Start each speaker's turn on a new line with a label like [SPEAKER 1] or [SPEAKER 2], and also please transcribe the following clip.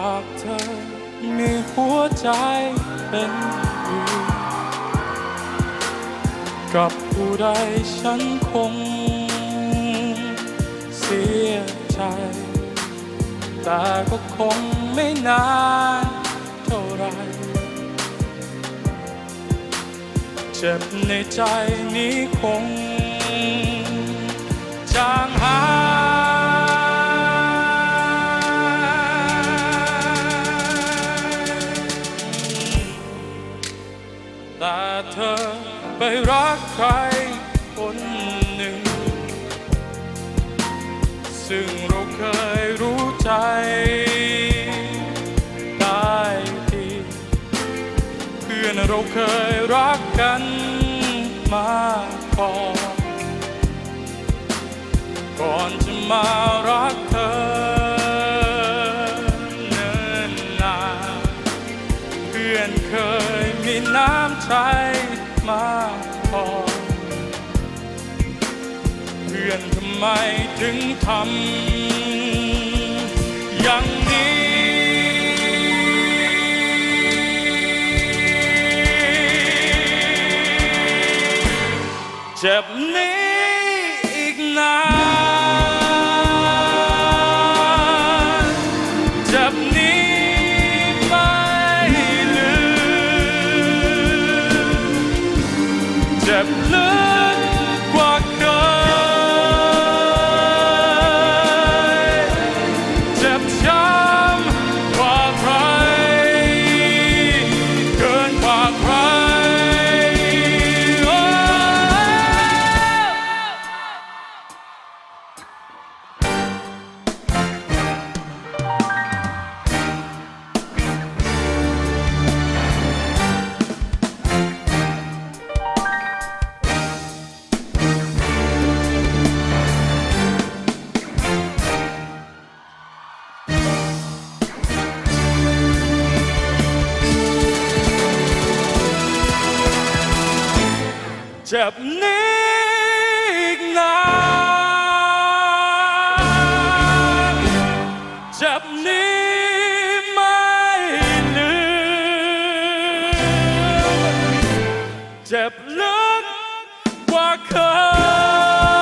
[SPEAKER 1] ากเธอมีหัวใจเป็นอื่กับผู้ใดฉันคงเสียใจ แต่ก็คงไม่นานเท่าไร เจ็บในใจนี้คงจางหาย แต่เธอไปรักใครคนหนึ่ง ซึ่งเราเคยรู้ใจได้ดีเพื่อนเราเคยรักกันมาก่อนก่อนจะมารัก น้ำใจมาก่อเพื่อนทำไมถึงทำอย่างนี้เจ็บนี้อีกนาน เจ็ เจ็บนี้อีกนานเจ็บนี้ไม่ลืมเจ็บลึกกว่าเคย